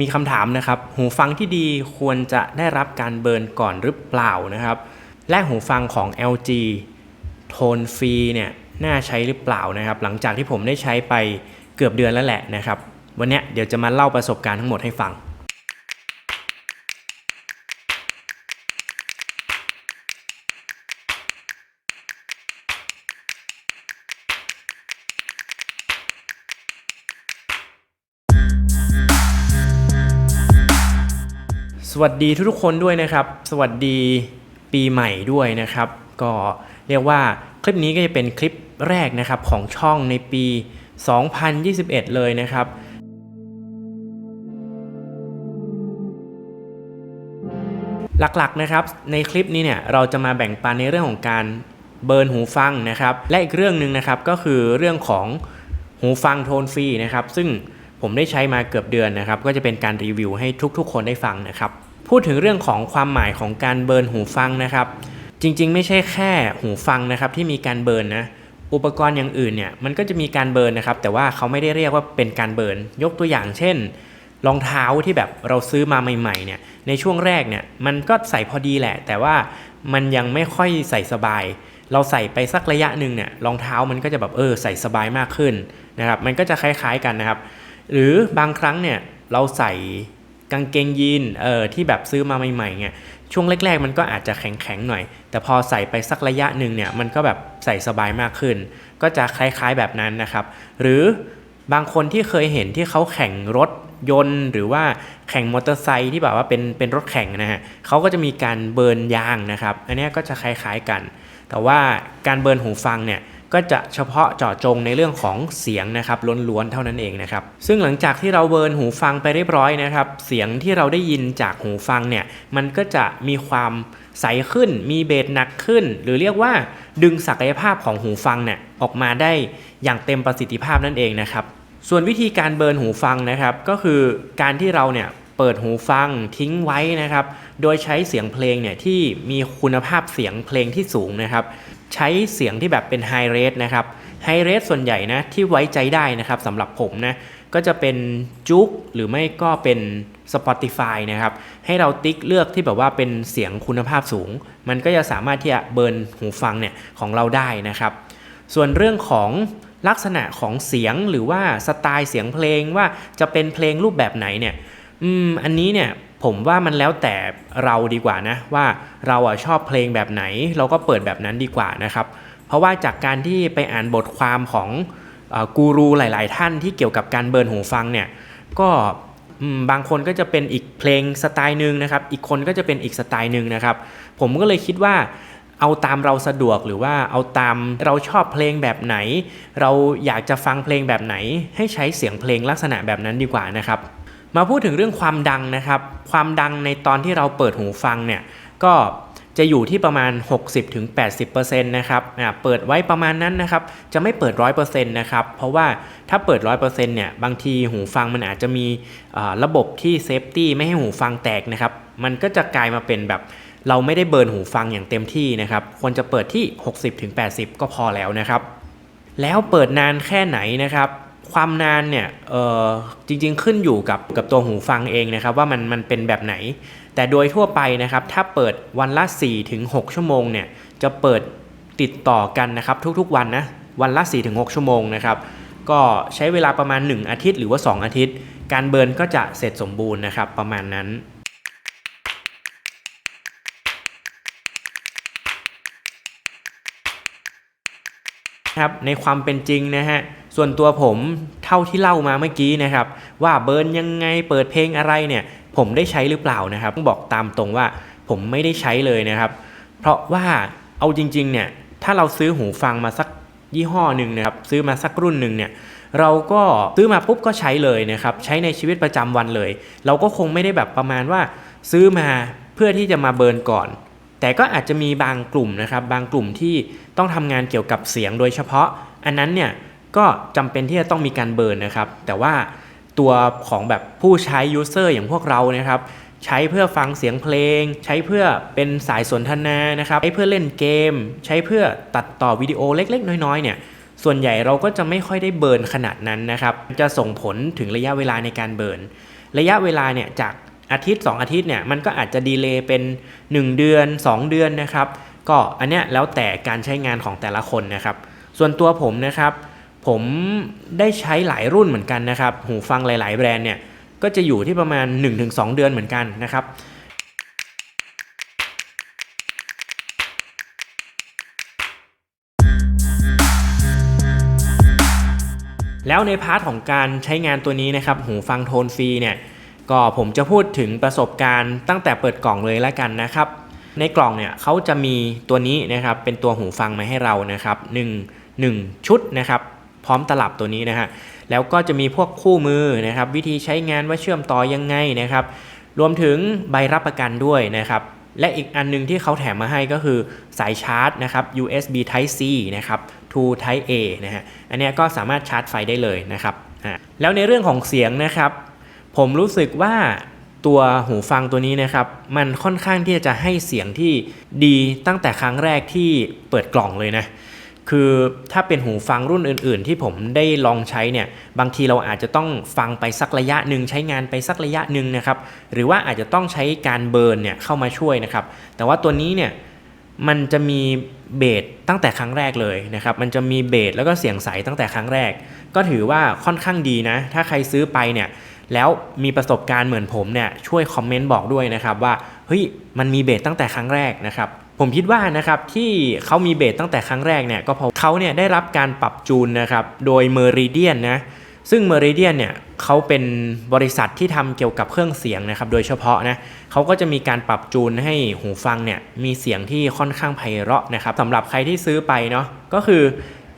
มีคำถามนะครับ หูฟังที่ดีควรจะได้รับการเบิร์นก่อนหรือเปล่านะครับ และหูฟังของ LG โทนฟรีเนี่ยน่าใช้หรือเปล่านะครับ หลังจากที่ผมได้ใช้ไปเกือบเดือนแล้วแหละนะครับ วันเนี้ยเดี๋ยวจะมาเล่าประสบการณ์ทั้งหมดให้ฟัง สวัสดีทุกๆคนด้วยนะครับ สวัสดีปีใหม่ด้วยนะครับ ก็เรียกว่าคลิปนี้ก็จะเป็นคลิปแรกนะครับของช่องในปี 2021 เลยนะครับหลักๆนะครับในคลิปนี้เนี่ยเราจะมาแบ่งปันในเรื่องของการเบิร์นหูฟังนะครับและอีกเรื่องหนึ่งนะครับก็คือเรื่องของหูฟังโทนฟรีนะครับซึ่งผมได้ใช้มาเกือบเดือนนะครับ ก็จะเป็นการรีวิวให้ทุกๆ คนได้ฟังนะครับ พูดถึงเรื่องของความหมายของการเบิร์นหูฟังนะครับ จริงๆ ไม่ใช่แค่หูฟังนะครับที่มีการเบิร์นนะอุปกรณ์อย่างอื่นเนี่ยมันก็จะมีการเบิร์นนะครับ แต่ว่าเขาไม่ได้เรียกว่าเป็นการเบิร์นยกตัวอย่างเช่นรองเท้าที่แบบเราซื้อมาใหม่ๆเนี่ยในช่วงแรกเนี่ยมันก็ใส่พอดีแหละ แต่ว่ามันยังไม่ค่อยใส่สบาย เราใส่ไปสักระยะหนึ่งเนี่ยรองเท้ามันก็จะแบบเออใส่สบายมากขึ้นนะครับมันก็จะคล้ายๆกันนะครับ หรือบางครั้งเนี่ยเราใส่ กางเกงยีนเออที่แบบซื้อมาใหม่ๆเนี่ยช่วงแรกๆมันก็อาจจะแข็งๆหน่อย แต่พอใส่ไปสักระยะหนึ่งเนี่ยมันก็แบบใส่สบายมากขึ้น ก็จะคล้ายๆแบบนั้นนะครับ หรือบางคนที่เคยเห็นที่เขาแข่งรถยนต์ หรือว่าแข่งมอเตอร์ไซค์ที่แบบว่าเป็นเป็นรถแข่งนะฮะเขาก็จะมีการเบิร์นยางนะครับ อันนี้ก็จะคล้ายๆกัน แต่ว่าการเบิร์นหูฟังเนี่ย ก็จะเฉพาะเจาะจงในเรื่องของเสียงนะครับล้วนๆเท่านั้นเองนะครับซึ่งหลังจากที่เราเบิร์นหูฟังไปเรียบร้อยนะครับ เสียงที่เราได้ยินจากหูฟังเนี่ยมันก็จะมีความใสขึ้น มีเบสหนักขึ้น หรือเรียกว่าดึงศักยภาพของหูฟังเนี่ยออกมาได้อย่างเต็มประสิทธิภาพนั่นเองนะครับส่วนวิธีการเบิร์นหูฟังนะครับก็คือการที่เราเนี่ยเปิดหูฟังทิ้งไว้นะครับ โดยใช้เสียงเพลงเนี่ยที่มีคุณภาพเสียงเพลงที่สูงนะครับ ใช้เสียงที่แบบเป็นไฮเรสนะครับไฮเรสส่วนใหญ่นะที่ไว้ใจได้นะครับสำหรับผมนะก็จะเป็นจุกหรือไม่ก็เป็น Spotify นะครับ ให้เราติ๊กเลือกที่แบบว่าเป็นเสียงคุณภาพสูง มันก็จะสามารถที่จะเบิร์นหูฟังเนี่ยของเราได้นะครับ ส่วนเรื่องของลักษณะของเสียงหรือว่าสไตล์เสียงเพลงว่าจะเป็นเพลงรูปแบบไหนเนี่ย อืม อันนี้เนี่ย ผมว่ามันแล้วแต่เราดีกว่านะว่าเราอะชอบเพลงแบบไหน เราก็เปิดแบบนั้นดีกว่านะครับ เพราะว่าจากการที่ไปอ่านบทความของกูรูหลาย ๆ ท่านที่เกี่ยวกับการเบิร์นหูฟังเนี่ยก็บางคนก็จะเป็นอีกเพลงสไตล์หนึ่งนะครับ อีกคนก็จะเป็นอีกสไตล์หนึ่งนะครับ ผมก็เลยคิดว่าเอาตามเราสะดวกหรือว่าเอาตามเราชอบเพลงแบบไหน เราอยากจะฟังเพลงแบบไหน ให้ใช้เสียงเพลงลักษณะแบบนั้นดีกว่านะครับ มาพูดถึงเรื่องความดังนะครับ ความดังในตอนที่เราเปิดหูฟังเนี่ยก็จะอยู่ที่ประมาณ 60-80%นะครับเปิดไว้ประมาณนั้นนะครับ จะไม่เปิด 100%นะครับ เพราะว่าถ้าเปิด 100%เนี่ย บางทีหูฟังมันอาจจะมีอ่าระบบที่เซฟตี้ไม่ให้หูฟังแตกนะครับ มันก็จะกลายมาเป็นแบบเราไม่ได้เบิร์นหูฟังอย่างเต็มที่นะครับ ควรจะเปิดที่ 60-80 ก็พอแล้วนะครับ แล้วเปิดนานแค่ไหนนะครับ ความนานเนี่ยจริงๆขึ้นอยู่กับกับตัวหูฟังเองนะครับว่ามันมันเป็นแบบไหน แต่โดยทั่วไปนะครับถ้าเปิดวันละ 4-6ชั่วโมงเนี่ยจะเปิดติดต่อกันนะครับทุกๆวันนะวันละ 4-6ชั่วโมงนะครับก็ใช้เวลาประมาณ 1 อาทิตย์หรือว่า 2 อาทิตย์ การเบิร์นก็จะเสร็จสมบูรณ์นะครับประมาณนั้นครับในความเป็นจริงนะฮะ ส่วนตัวผมเท่าที่เล่ามาเมื่อกี้นะครับ ว่าเบิร์นยังไงเปิดเพลงอะไรเนี่ย ผมได้ใช้หรือเปล่านะครับต้องบอกตามตรงว่าผมไม่ได้ใช้เลยนะครับ เพราะว่าเอาจริงๆเนี่ยถ้าเราซื้อหูฟังมาสักยี่ห้อหนึ่งนะครับซื้อมาสักรุ่นหนึ่งเนี่ยเราก็ซื้อมาปุ๊บก็ใช้เลยนะครับใช้ในชีวิตประจำวันเลย เราก็คงไม่ได้แบบประมาณว่าซื้อมาเพื่อที่จะมาเบิร์นก่อน แต่ก็อาจจะมีบางกลุ่มนะครับบางกลุ่มที่ต้องทำงานเกี่ยวกับเสียงโดยเฉพาะ อันนั้นเนี่ย ก็จำเป็นที่จะต้องมีการเบิร์นนะครับ แต่ว่าตัวของแบบผู้ใช้ยูเซอร์อย่างพวกเรานะครับ ใช้เพื่อฟังเสียงเพลง ใช้เพื่อเป็นสายสนทนานะครับใช้เพื่อเล่นเกม ใช้เพื่อตัดต่อวิดีโอเล็กๆ น้อยๆเนี่ยส่วนใหญ่เราก็จะไม่ค่อยได้เบิร์นขนาดนั้นนะครับ จะส่งผลถึงระยะเวลาในการเบิร์นระยะเวลาเนี่ยจากอาทิตย์ 2 อาทิตย์เนี่ยมันก็อาจจะดีเลย์เป็น 1 เดือน 2 เดือนนะครับ ก็อันเนี้ยแล้วแต่การใช้งานของแต่ละคนนะครับ ส่วนตัวผมนะครับ ผมได้ใช้หลายรุ่นเหมือนกันนะครับ หูฟังหลาย ๆ แบรนด์เนี่ย ก็จะอยู่ที่ประมาณ 1-2 เดือนเหมือนกันนะครับแล้วในพาร์ทของการใช้งานตัวนี้นะครับ หูฟังโทนฟรีเนี่ย ก็ผมจะพูดถึงประสบการณ์ตั้งแต่เปิดกล่องเลยแล้วกันนะครับ ในกล่องเนี่ยเขาจะมีตัวนี้นะครับ เป็นตัวหูฟังมาให้เรานะครับ1 1ชุดนะครับ พร้อมตลับตัวนี้นะฮะแล้วก็จะมีพวกคู่มือนะครับ วิธีใช้งานว่าเชื่อมต่อยังไงนะครับ รวมถึงใบรับประกันด้วยนะครับ และอีกอันนึงที่เขาแถมมาให้ก็คือสายชาร์จนะครับ USB Type C นะครับ to Type A นะฮะอันนี้ก็สามารถชาร์จไฟได้เลยนะครับแล้วในเรื่องของเสียงนะครับ ผมรู้สึกว่าตัวหูฟังตัวนี้นะครับ มันค่อนข้างที่จะให้เสียงที่ดีตั้งแต่ครั้งแรกที่เปิดกล่องเลยนะ คือถ้าเป็นหูฟังรุ่นอื่น ๆ ที่ผมได้ลองใช้เนี่ยบางทีเราอาจจะต้องฟังไปสักระยะหนึ่งใช้งานไปสักระยะหนึ่งนะครับหรือว่าอาจจะต้องใช้การเบิร์นเนี่ยเข้ามาช่วยนะครับแต่ว่าตัวนี้เนี่ยมันจะมีเบสตั้งแต่ครั้งแรกเลยนะครับมันจะมีเบสแล้วก็เสียงใสตั้งแต่ครั้งแรก ก็ถือว่าค่อนข้างดีนะ ถ้าใครซื้อไปเนี่ยแล้วมีประสบการณ์เหมือนผมเนี่ยช่วยคอมเมนต์บอกด้วยนะครับว่าเฮ้ยมันมีเบสตั้งแต่ครั้งแรกนะครับ ผมคิดว่านะครับที่เขามีเบสตั้งแต่ครั้งแรกเนี่ยก็เพราะเขาเนี่ยได้รับการปรับจูนนะครับโดย Meridian นนะซึ่ง Meridian เนี่ยเขาเป็นบริษัทที่ทำเกี่ยวกับเครื่องเสียงนะครับโดยเฉพาะนะเขาก็จะมีการปรับจูนให้หูฟังเนี่ยมีเสียงที่ค่อนข้างไพเราะนะครับสำหรับใครที่ซื้อไปเนาะก็คือ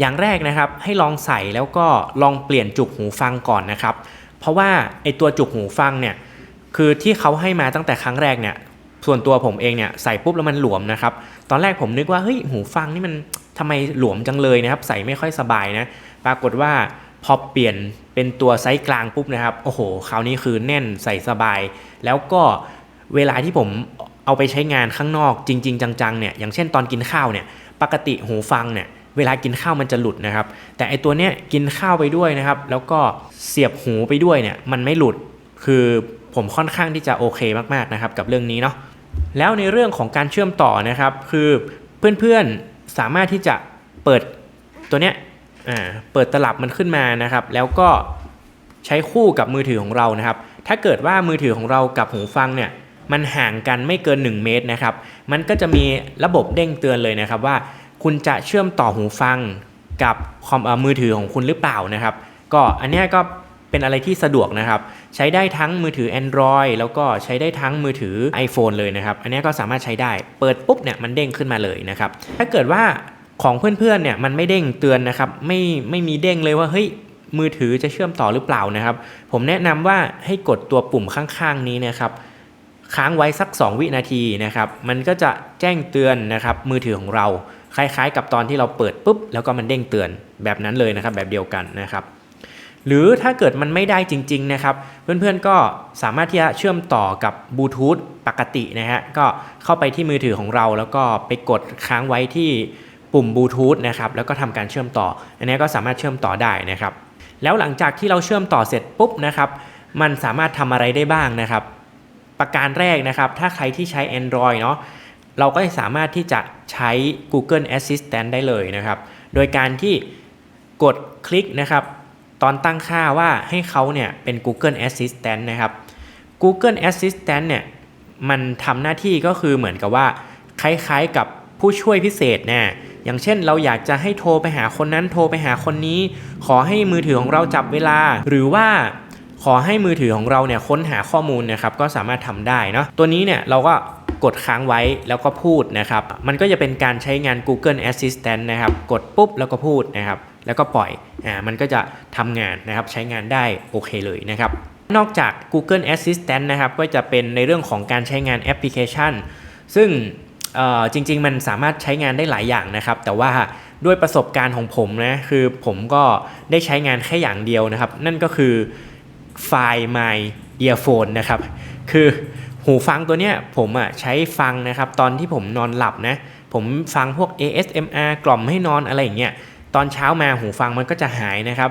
อย่างแรกนะครับให้ลองใส่แล้วก็ลองเปลี่ยนจุกหูฟังก่อนนะครับ เพราะว่าไอตัวจุกหูฟังเนี่ยคือที่เขาให้มาตั้งแต่ครั้งแรกเนี่ย ส่วนตัวผมเองเนี่ยใส่ปุ๊บแล้วมันหลวมนะครับ ตอนแรกผมนึกว่าเฮ้ยหูฟังนี่มันทำไมหลวมจังเลยนะครับ ใส่ไม่ค่อยสบายนะ ปรากฏว่าพอเปลี่ยนเป็นตัวไซส์กลางปุ๊บนะครับ โอ้โห คราวนี้คือแน่นใส่สบาย แล้วก็เวลาที่ผมเอาไปใช้งานข้างนอกจริง ๆ จังๆ เนี่ย อย่างเช่นตอนกินข้าวเนี่ย ปกติหูฟังเนี่ย เวลากินข้าวมันจะหลุดนะครับ แต่ไอตัวเนี้ยกินข้าวไปด้วยนะครับ แล้วก็เสียบหูไปด้วยเนี่ย มันไม่หลุด คือผมค่อนข้างที่จะโอเคมากๆ นะครับกับเรื่องนี้เนาะ แล้วในเรื่องของการเชื่อมต่อนะครับ คือเพื่อนๆสามารถที่จะเปิดตัวเนี้ยเปิดตลับมันขึ้นมานะครับ แล้วก็ใช้คู่กับมือถือของเรานะครับ ถ้าเกิดว่ามือถือของเรากับหูฟังเนี่ยมันห่างกันไม่เกิน 1 เมตรนะครับ มันก็จะมีระบบเด้งเตือนเลยนะครับว่าคุณจะเชื่อมต่อหูฟังกับคอมมือถือของคุณหรือเปล่านะครับ ก็อันนี้ก็เป็นอะไรที่สะดวกนะครับ ใช้ได้ทั้งมือถือ Android แล้วก็ใช้ได้ทั้งมือถือ iPhone เลยนะครับ อันนี้ก็สามารถใช้ได้ เปิดปุ๊บเนี่ยมันเด้งขึ้นมาเลยนะครับ ถ้าเกิดว่าของเพื่อนๆเนี่ยมันไม่เด้งเตือนนะครับ ไม่ไม่มีเด้งเลยว่าเฮ้ยมือถือจะเชื่อมต่อหรือเปล่านะครับ ผมแนะนำว่าให้กดตัวปุ่มข้างๆนี้นะครับ ค้างไว้สัก 2 วินาทีนะครับ มันก็จะแจ้งเตือนนะครับมือถือของเรา คล้ายๆ กับตอนที่เราเปิดปุ๊บ แล้วก็มันเด้งเตือนแบบนั้นเลยนะครับ แบบเดียวกันนะครับ หรือถ้าเกิดมันไม่ได้จริงๆนะครับเพื่อนๆก็สามารถที่จะเชื่อมต่อกับบลูทูธปกตินะฮะก็เข้าไปที่มือถือของเรา แล้วก็ไปกดค้างไว้ที่ปุ่มบลูทูธนะครับแล้วก็ทำการเชื่อมต่อ อันนี้ก็สามารถเชื่อมต่อได้นะครับ แล้วหลังจากที่เราเชื่อมต่อเสร็จปุ๊บนะครับมันสามารถทำอะไรได้บ้างนะครับ ประการแรกนะครับ ถ้าใครที่ใช้ Android เนาะเราก็สามารถที่จะใช้ Google Assistant ได้เลยนะครับ โดยการที่กดคลิกนะครับ ตอนตั้งค่าว่าให้เขาเนี่ยเป็น Google Assistant นะครับ Google Assistant เนี่ยมันทำหน้าที่ก็คือเหมือนกับว่าคล้ายๆกับผู้ช่วยพิเศษนะอย่างเช่นเราอยากจะให้โทรไปหาคนนั้นโทรไปหาคนนี้ ขอให้มือถือของเราจับเวลา หรือว่าขอให้มือถือของเราเนี่ยค้นหาข้อมูลนะครับก็สามารถทำได้เนาะตัวนี้เนี่ยเราก็กดค้างไว้แล้วก็พูดนะครับ มันก็จะเป็นการใช้งาน Google Assistant นะครับ กดปุ๊บแล้วก็พูดนะครับ แล้วก็ปล่อย อ่ามันก็จะทำงานนะครับใช้งานได้โอเคเลยนะครับ นอกจาก Google Assistant นะครับก็จะเป็นในเรื่องของการใช้งานแอปพลิเคชัน ซึ่งจริง ๆ มันสามารถใช้งานได้หลายอย่างนะครับ แต่ว่าด้วยประสบการณ์ของผมนะคือผมก็ได้ใช้งานแค่อย่างเดียวนะครับ นั่นก็คือไฟล์ My Earphone นะครับ คือหูฟังตัวเนี้ยผมอะใช้ฟังนะครับ ตอนที่ผมนอนหลับนะ ผมฟังพวก ASMR กล่อมให้นอนอะไรอย่างเงี้ย ตอนเช้ามาหูฟังมันก็จะหายนะครับ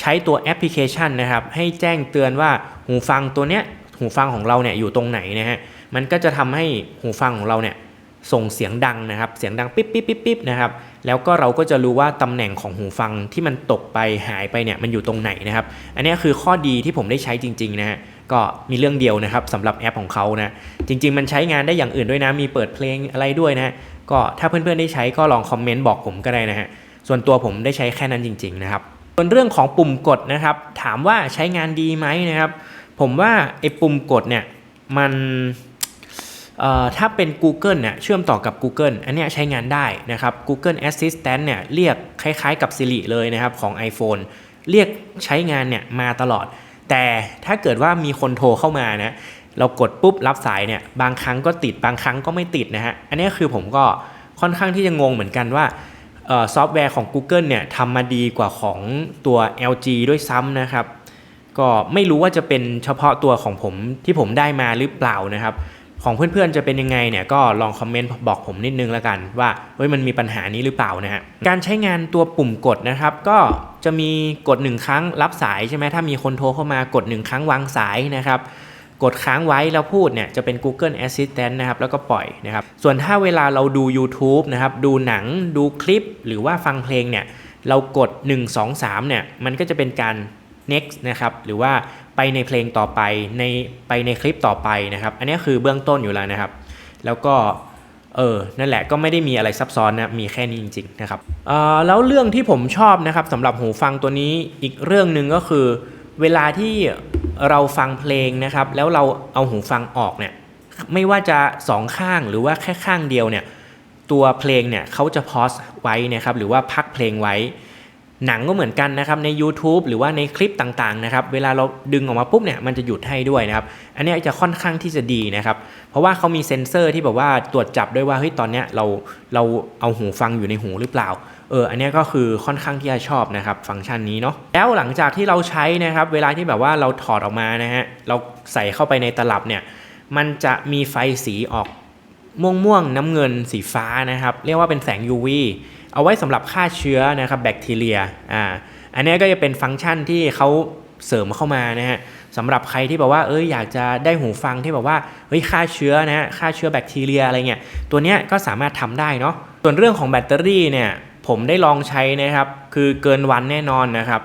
ใช้ตัวแอปพลิเคชันนะครับ ให้แจ้งเตือนว่าหูฟังตัวเนี้ยหูฟังของเราเนี่ยอยู่ตรงไหนนะฮะมันก็จะทำให้หูฟังของเราเนี่ยส่งเสียงดังนะครับ เสียงดังปิ๊บปิ๊บปิ๊บปิ๊บนะครับ แล้วก็เราก็จะรู้ว่าตำแหน่งของหูฟังที่มันตกไปหายไปเนี่ยมันอยู่ตรงไหนนะครับ อันนี้คือข้อดีที่ผมได้ใช้จริงๆนะฮะ ก็มีเรื่องเดียวนะครับสำหรับแอปของเขานะ จริง ๆ มันใช้งานได้อย่างอื่นด้วยนะ มีเปิดเพลงอะไรด้วยนะฮะก็ถ้าเพื่อนๆได้ใช้ก็ลองคอมเมนต์บอกผมก็ได้นะฮะ ส่วนตัวผมได้ใช้แค่นั้นจริง ๆ นะครับส่วนเรื่องของปุ่มกดนะครับ ถามว่าใช้งานดีไหมนะครับ ผมว่าไอ้ปุ่มกดเนี่ยมันถ้าเป็น Google เนี่ยเชื่อมต่อกับ Google อันเนี้ยใช้งานได้นะครับ Google Assistant เนี่ยเรียกคล้ายๆกับ Siri เลยนะครับของ iPhone เรียกใช้งานเนี่ยมาตลอด แต่ถ้าเกิดว่ามีคนโทรเข้ามานะเรากดปุ๊บรับสายเนี่ยบางครั้งก็ติดบางครั้งก็ไม่ติดนะฮะอันนี้คือผมก็ค่อนข้างที่จะงงเหมือนกันว่า ซอฟต์แวร์ของ Google เนี่ยทำมาดีกว่าของตัว LG ด้วยซ้ำนะครับ ก็ไม่รู้ว่าจะเป็นเฉพาะตัวของผมที่ผมได้มาหรือเปล่านะครับ ของเพื่อนๆจะเป็นยังไงเนี่ยก็ลองคอมเมนต์บอกผมนิดนึงแล้วกัน ว่าเฮ้ยมันมีปัญหานี้หรือเปล่านะฮะการใช้งานตัวปุ่มกดนะครับ ก็จะมีกดหนึ่งครั้งรับสายใช่ไหมถ้ามีคนโทรเข้ามากดหนึ่งครั้งวางสายนะครับ กดค้างไว้แล้วพูดเนี่ยจะเป็น Google Assistant นะครับแล้วก็ปล่อยนะครับส่วนถ้าเวลาเราดู YouTube นะครับดูหนังดูคลิปหรือว่าฟังเพลงเนี่ยเรากด 1 2 3เนี่ยมันก็จะเป็นการ next นะครับหรือว่าไปในเพลงต่อไปในไปในคลิปต่อไปนะครับอันนี้คือเบื้องต้นอยู่แล้วนะครับ แล้วก็เออ นั่นแหละก็ไม่ได้มีอะไรซับซ้อนนะ มีแค่นี้จริงๆนะครับเอ่อแล้วเรื่องที่ผมชอบนะครับสำหรับหูฟังตัวนี้อีกเรื่องหนึ่งก็คือ เวลาที่เราฟังเพลงนะครับ แล้วเราเอาหูฟังออกเนี่ยไม่ว่าจะสองข้างหรือว่าแค่ข้างเดียวเนี่ยตัวเพลงเนี่ยเขาจะพอสไว้นะครับหรือว่าพักเพลงไว้ หนังก็เหมือนกันนะครับใน YouTube หรือว่าในคลิปต่างๆนะครับเวลาเราดึงออกมาปุ๊บเนี่ยมันจะหยุดให้ด้วยนะครับอันนี้จะค่อนข้างที่จะดีนะครับเพราะว่าเขามีเซ็นเซอร์ที่แบบว่าตรวจจับด้วยว่าเฮ้ยตอนเนี้ยเราเราเอาหูฟังอยู่ในหูหรือเปล่า เอออันนี้ก็คือค่อนข้างที่จะชอบนะครับฟังก์ชันนี้เนาะแล้วหลังจากที่เราใช้นะครับเวลาที่แบบว่าเราถอดออกมานะฮะเราใส่เข้าไปในตลับเนี่ยมันจะมีไฟสีออกม่วงม่วงๆน้ำเงินสีฟ้านะครับเรียกว่าเป็นแสง UV เอาไว้สำหรับฆ่าเชื้อนะครับแบคทีเรียอ่าอันนี้ก็จะเป็นฟังก์ชันที่เขาเสริมเข้ามานะฮะสำหรับใครที่แบบว่าเอออยากจะได้หูฟังที่แบบว่าเฮ้ยฆ่าเชื้อนะฆ่าเชื้อแบคทีเรียอะไรเงี้ยตัวเนี้ยก็สามารถทำได้เนาะส่วนเรื่องของแบตเตอรี่เนี่ย ผมได้ลองใช้นะครับ คือเกินวันแน่นอนนะครับ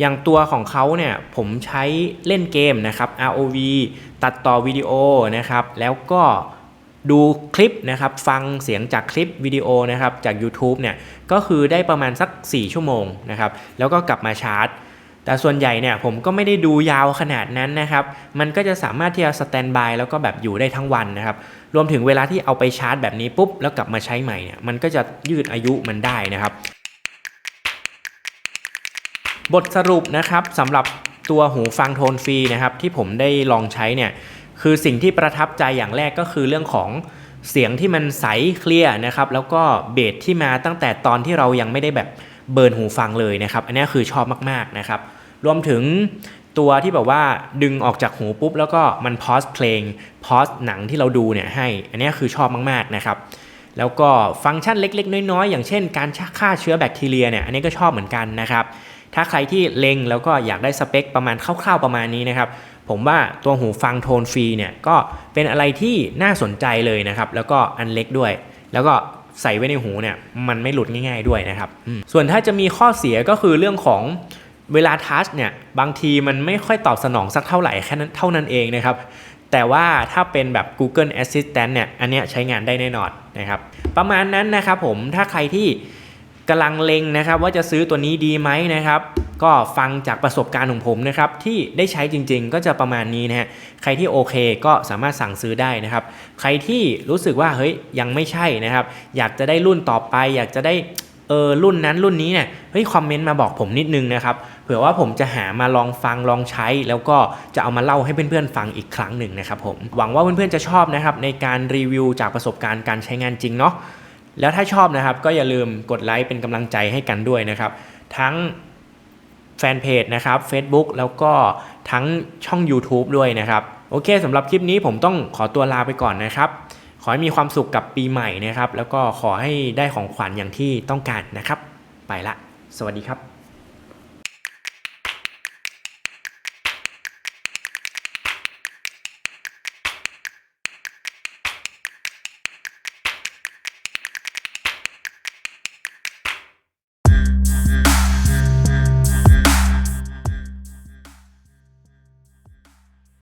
อย่างตัวของเขาเนี่ยผมใช้เล่นเกมนะครับ ROV ตัดต่อวิดีโอนะครับ แล้วก็ดูคลิปนะครับฟังเสียงจากคลิปวิดีโอนะครับจาก YouTube เนี่ยก็คือได้ประมาณสัก 4 ชั่วโมงนะครับ แล้วก็กลับมาชาร์จ แต่ส่วนใหญ่เนี่ยผมก็ไม่ได้ดูยาวขนาดนั้นนะครับ มันก็จะสามารถที่จะสแตนบายแล้วก็แบบอยู่ได้ทั้งวันนะครับ รวมถึงเวลาที่เอาไปชาร์จแบบนี้ปุ๊บแล้วกลับมาใช้ใหม่เนี่ยมันก็จะยืดอายุมันได้นะครับ บทสรุปนะครับสำหรับตัวหูฟังโทนฟรีนะครับที่ผมได้ลองใช้เนี่ยคือสิ่งที่ประทับใจอย่างแรกก็คือเรื่องของเสียงที่มันใสเคลียร์นะครับแล้วก็เบสที่มาตั้งแต่ตอนที่เรายังไม่ได้แบบ เบิร์นหูฟังเลยนะครับ อันนี้คือชอบมากๆนะครับ รวมถึงตัวที่แบบว่าดึงออกจากหูปุ๊บ แล้วก็มันพอสเพลงพอสหนังที่เราดูเนี่ยให้ อันนี้คือชอบมากๆนะครับ แล้วก็ฟังก์ชันเล็ก ๆ น้อยๆ อย่างเช่นการฆ่าเชื้อแบคทีเรียเนี่ยอันนี้ก็ชอบเหมือนกันนะครับ ถ้าใครที่เล็งแล้วก็อยากได้สเปคประมาณคร่าวๆประมาณนี้นะครับผมว่าตัวหูฟังโทนฟรีเนี่ยก็เป็นอะไรที่น่าสนใจเลยนะครับ แล้วก็อันเล็กด้วย แล้วก็ ใส่ไว้ในหูเนี่ยมันไม่หลุดง่ายๆด้วยนะครับอืมส่วนถ้าจะมีข้อเสียก็คือเรื่องของเวลาทัชเนี่ยบางทีมันไม่ค่อยตอบสนองสักเท่าไหร่แค่นั้นเท่านั้นเองนะครับ แต่ว่าถ้าเป็นแบบ Google Assistant เนี่ยอันเนี้ยใช้งานได้แน่นอนนะครับ ประมาณนั้นนะครับผมถ้าใครที่ กำลังเลงนะครับว่าจะซื้อตัวนี้ดีไหมนะครับก็ฟังจากประสบการณ์ของผมนะครับที่ได้ใช้จริงๆ ก็จะประมาณนี้นะฮะใครที่โอเคก็สามารถสั่งซื้อได้นะครับ ใครที่รู้สึกว่าเฮ้ยยังไม่ใช่นะครับ อยากจะได้รุ่นต่อไป อยากจะได้เออรุ่นนั้นรุ่นนี้เนี่ยเฮ้ยคอมเมนต์มาบอกผมนิดนึงนะครับเผื่อว่าผมจะหามาลองฟังลองใช้ แล้วก็จะเอามาเล่าให้เพื่อนๆฟังอีกครั้งหนึ่งนะครับผมหวังว่าเพื่อนๆจะชอบนะครับในการรีวิวจากประสบการณ์การใช้งานจริงเนาะ แล้วถ้าชอบนะครับก็อย่าลืมกดไลค์เป็นกำลังใจให้กันด้วยนะครับ ทั้งแฟนเพจนะครับ Facebook แล้วก็ทั้งช่อง YouTube ด้วยนะครับ โอเคสำหรับคลิปนี้ผมต้องขอตัวลาไปก่อนนะครับ ขอให้มีความสุขกับปีใหม่นะครับ แล้วก็ขอให้ได้ของขวัญอย่างที่ต้องการนะครับ ไปละ สวัสดีครับ